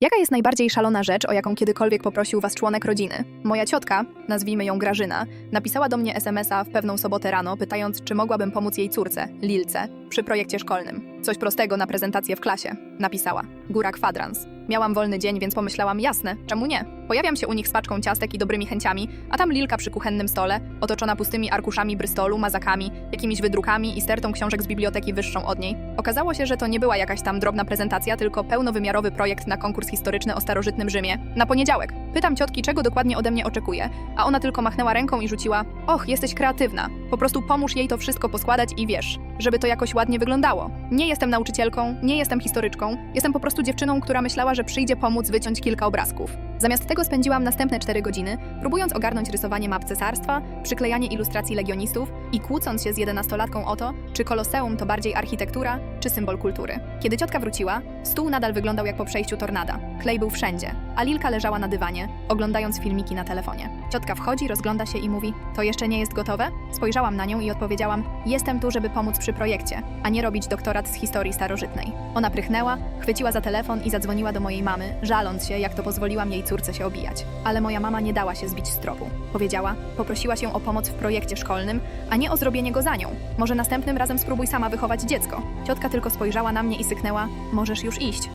Jaka jest najbardziej szalona rzecz, o jaką kiedykolwiek poprosił was członek rodziny? Moja ciotka, nazwijmy ją Grażyna, napisała do mnie SMS-a w pewną sobotę rano, pytając, czy mogłabym pomóc jej córce, Lilce, przy projekcie szkolnym. Coś prostego na prezentację w klasie. Napisała. Góra kwadrans. Miałam wolny dzień, więc pomyślałam, jasne, czemu nie? Pojawiam się u nich z paczką ciastek i dobrymi chęciami, a tam Lilka przy kuchennym stole, otoczona pustymi arkuszami Brystolu, mazakami, jakimiś wydrukami i stertą książek z biblioteki wyższą od niej. Okazało się, że to nie była jakaś tam drobna prezentacja, tylko pełnowymiarowy projekt na konkurs historyczny o starożytnym Rzymie. Na poniedziałek. Pytam ciotki, czego dokładnie ode mnie oczekuje, a ona tylko machnęła ręką i rzuciła: Och, jesteś kreatywna. Po prostu pomóż jej to wszystko poskładać i wiesz, żeby to jakoś ładnie wyglądało. Nie jestem nauczycielką, nie jestem historyczką, jestem po prostu dziewczyną, która myślała, że przyjdzie pomóc wyciąć kilka obrazków. Zamiast tego spędziłam następne cztery godziny, próbując ogarnąć rysowanie map cesarstwa, przyklejanie ilustracji legionistów i kłócąc się z jedenastolatką o to, czy koloseum to bardziej architektura, czy symbol kultury. Kiedy ciotka wróciła, stół nadal wyglądał jak po przejściu tornada. Klej był wszędzie, a Lilka leżała na dywanie, oglądając filmiki na telefonie. Ciotka wchodzi, rozgląda się i mówi: To jeszcze nie jest gotowe? Spojrzałam na nią i odpowiedziałam: Jestem tu, żeby pomóc przy projekcie, a nie robić doktorat z historii starożytnej. Ona prychnęła, chwyciła za telefon i zadzwoniła do mojej mamy, żaląc się, jak to pozwoliłam jej córce się obijać. Ale moja mama nie dała się zbić z tropu. Powiedziała: Poprosiła się o pomoc w projekcie szkolnym, a nie o zrobienie go za nią. Może następnym razem spróbuj sama wychować dziecko. Ciotka tylko spojrzała na mnie i syknęła: Możesz już iść.